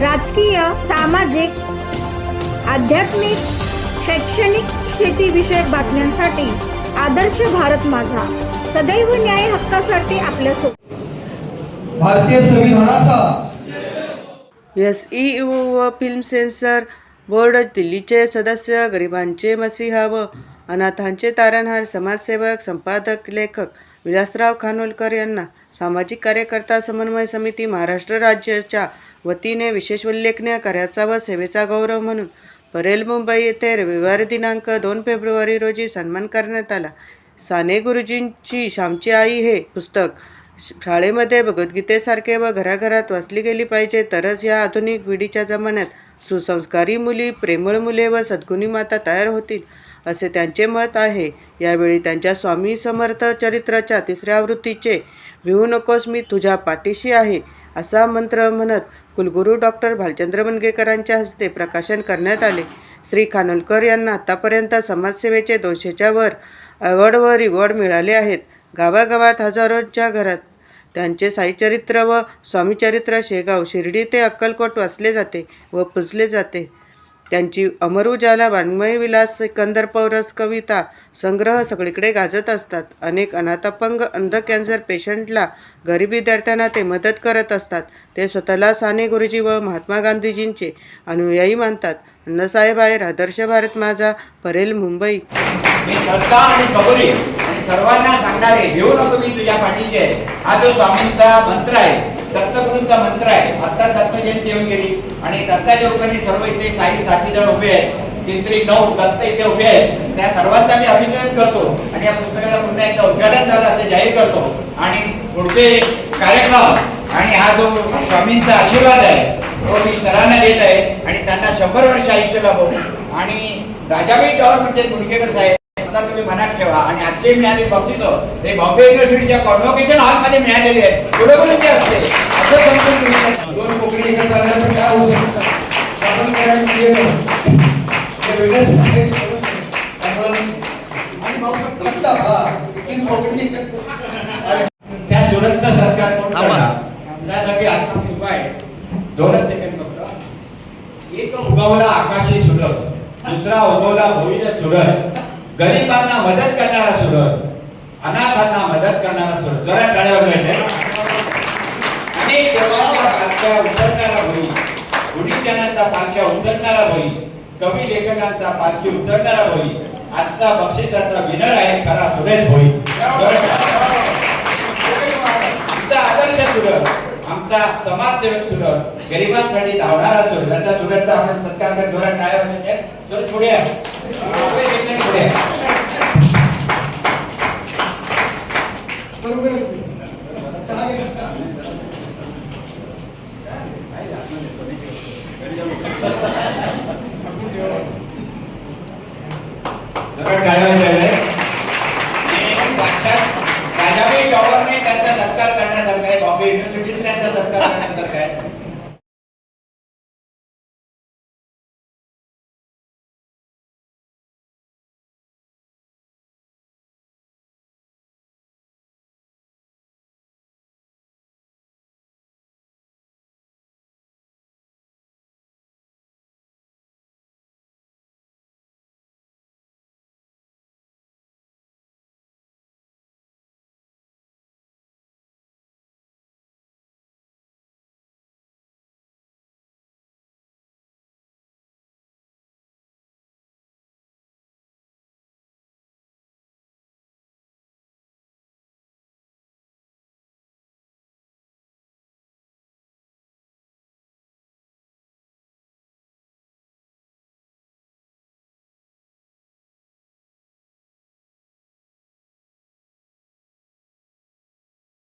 राजकीय सामाजिक आध्यात्मिक शैक्षणिक शेतीविषयक बातम्यांसाठी आदर्श भारत माझा. सदैव न्याय हक्कासाठी आपल्यासोबत भारतीय संविधानाचा एस ई व फिल्म सेन्सर बोर्ड दिल्लीचे सदस्य गरिबांचे मसीहा व अनाथांचे तारणहार समाजसेवक संपादक लेखक विलासराव खानोलकर यांना सामाजिक कार्यकर्ता समन्वय समिती महाराष्ट्र राज्याच्या वतीने विशेष उल्लेखनीय कार्याचा व सेवेचा गौरव म्हणून परेल मुंबई येथे रविवार दिनांक दोन फेब्रुवारी रोजी सन्मान करण्यात आला. साने गुरुजींची श्यामची आई हे पुस्तक शाळेमध्ये भगवद्गीतेसारखे व घराघरात वाचली गेली पाहिजे तरच या आधुनिक पिढीच्या जमान्यात सुसंस्कारी मुली प्रेमळ मुले व सद्गुणी माता तयार होतील असे त्यांचे मत आहे. यावेळी त्यांच्या स्वामी समर्थ चरित्राच्या तिसऱ्या आवृत्तीचे भिवू नकोस मी तुझ्या पाठीशी आहे असा मंत्र म्हणत कुलगुरू डॉक्टर भालचंद्र मनगेकरांच्या हस्ते प्रकाशन करण्यात आले. श्री खानोलकर यांना आतापर्यंत समाजसेवेचे दोनशेच्या वर अवॉर्ड व रिवॉर्ड मिळाले आहेत. गावागावात हजारोंच्या घरात त्यांचे साईचरित्र व स्वामीचरित्र शेगाव शिर्डी ते अक्कलकोट वाचले जाते व पुजले जाते. त्यांची अमरुजाला वाङ्मय विलास सिकंदर पौरस कविता संग्रह सगळीकडे गाजत असतात. अनेक अनाथापंग अंध कॅन्सर पेशंटला गरीब विद्यार्थ्यांना ते मदत करत असतात. ते स्वतःला साने गुरुजी व महात्मा गांधीजींचे अनुयायी मानतात. अण्णासाहेब आहेर आदर्श भारत माझा परेल मुंबई. मी श्रद्धा आणि सबुरी आणि सर्वांना सांगणारे घेऊ नको मी तुझ्या पाठीशी आहे. हा जो स्वामींचा मंत्र आहे दत्तगुरूंचा मंत्र आहे. आता दत्त जयंती येऊन गेली. आणि दत्ताच्या उपरी सर्व इथे साई साथी जण उभे आहेत. चिंत्री नऊ दत्त इथे उभे आहेत. त्या सर्वांचा मी अभिनंदन करतो. आणि या पुस्तकाला पुन्हा एकदा उद्घाटन झालं असे जाहीर करतो. आणि पुढचे कार्यक्रम आणि हा जो स्वामींचा आशीर्वाद आहे तो मी सरांना देत आहे. आणि त्यांना शंभर वर्ष आयुष्य लाभो. आणि राजाबाई टॉवर म्हणजे गुडकेकर साहेब. असा तुम्ही मनात ठेवा. आणि आजचे मिळाले बक्षीस हे बॉम्बे युनिव्हर्सिटीच्या कॉन्व्होकेशन हॉलमध्ये मिळालेले आहेत. कुठे असते. असं समजून तुम्ही दोन कोकणी एकत्र आल्यानंतर काय होऊ शकतं साधन करण्यात येणं हे वेगळंच आहे. त्यामुळं आणि मग तो पत्ता, हा, तीन कोकणी एकत्र. अरे, त्या सुरतचा सरकार कोण करणार? त्यासाठी आता आहे. दोनच सेकंड फक्त. एक उगवला आकाशी सुरत दुसरा उगवला होईल सुरत गरिबांना मदत करणारा सुरत अनाथांना मदत करणारा सुरत. जरा टाळ्यावर वगैरे अनेक देवांच्या पालख्या उचलणारा होईल गुढीजनांचा पालख्या उचलणारा होईल कवी लेखकांचा पालखी उचलणारा होईल आजचा बक्षिसाचा विनर आहे खरा सुरेश भोई. आमचा आदर्श सुरत आमचा समाजसेवक सुरत गरिबांसाठी धावणारा सुरत. असा सुरतचा आपण सत्कार करत जोरात टाळ्या वाजवते. सुरत पुढे आहे. पुढे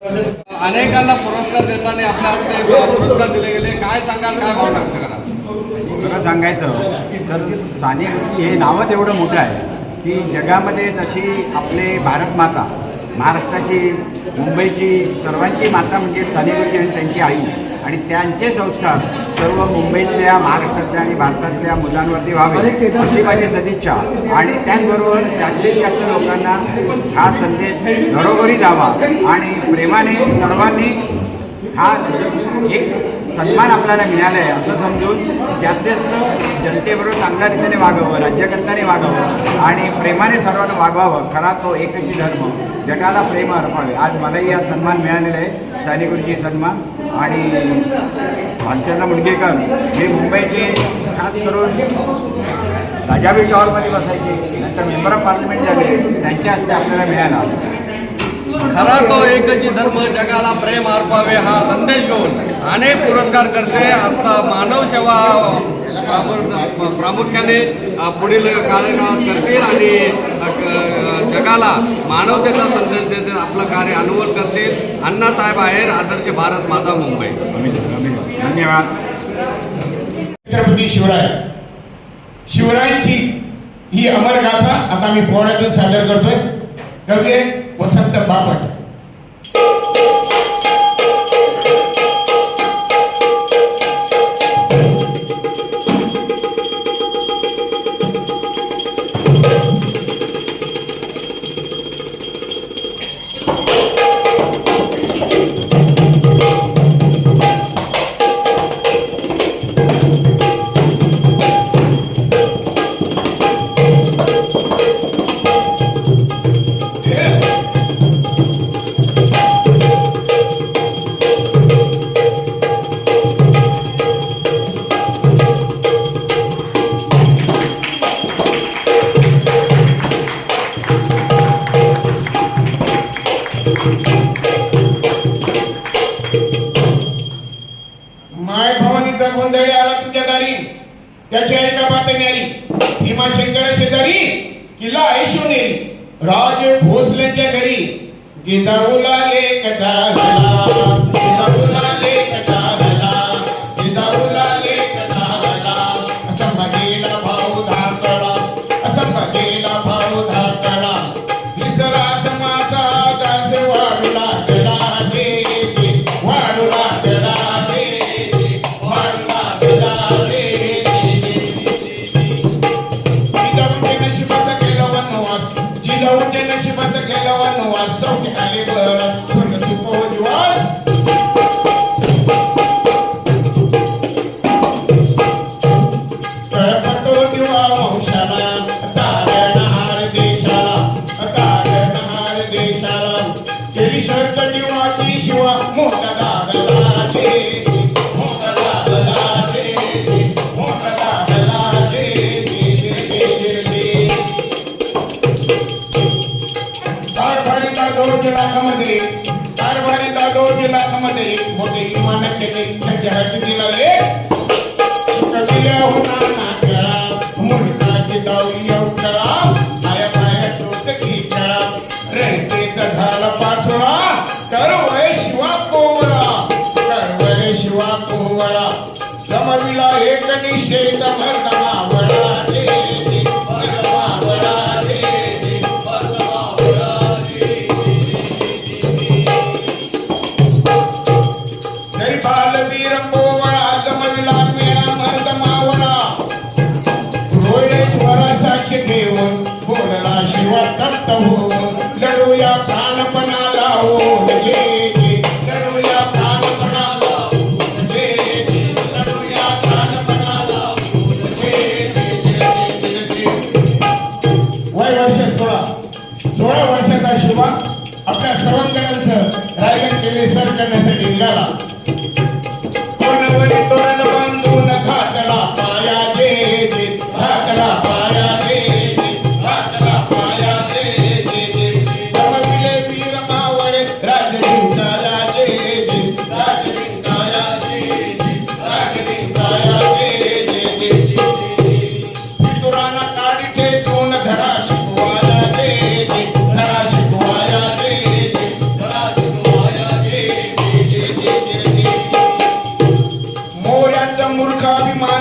अनेकांना पुरस्कार देताना आपल्या हस्ते पुरस्कार दिले गेले. काय सांगाल काय भावना व्यक्त सांगायचं तर साने हे नावच एवढं मोठं आहे की जगामध्ये जशी आपले भारत माता महाराष्ट्राची मुंबईची सर्वांची माता म्हणजे साने गुरुजी आणि त्यांची आई आणि त्यांचे संस्कार सर्व मुंबईतल्या महाराष्ट्रातल्या आणि भारतातल्या मुलांवरती व्हावे अशी माझी सदिच्छा. आणि त्याचबरोबर जास्तीत जास्त लोकांना हा संदेश घरोघरी जावा आणि प्रेमाने सर्वांनी हा एक सन्मान आपल्याला मिळाला आहे असं समजून जास्तीत जास्त जनतेबरोबर चांगल्या रीतीने वागावं राज्यकर्त्याने वागावं आणि प्रेमाने सर्वांना वागवावं. खरा तो एकची धर्म. जगाला प्रेम अर्पावे आज मलाही हा सन्मान मिळालेला आहे सानेगुरुजी सन्मान. आणि भालचंद्र मुडगेकर हे मुंबईचे खास करून राजाबी टॉवरमध्ये बसायचे नंतर मेंबर ऑफ पार्लमेंट झाले त्यांच्या हस्ते आपल्याला मिळाला. खरा तो एकची धर्म जगाला प्रेम अर्पावे हा संदेश घेऊन अनेक पुरस्कार करते. आता मानव सेवा प्रामुख्याने पुढील कार्यकाळात करतील आणि जगाला मानवतेचा संदेश देतील आपलं कार्य अनुवल करतील. अण्णासाहेब आहेर आदर्श भारत माझा मुंबई. धन्यवाद. छत्रपती शिवराय. शिवरायांची ही अमर गाथा आता मी पोहण्यातून सादर करतोय. Você me debata aqui. Dadoji लाखामध्ये कारभारी Dadoji लाखामध्ये मोठे विमान केले त्यांच्या हाती लेख कविल्या होणार मुलकाची दावली आया पाया झाला पाचोळा करवय शिवा कोवळा करवय शिवा कोवळा. जमविला एक निषेध मर्दमावळा Hallelujah.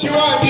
Chihuahua.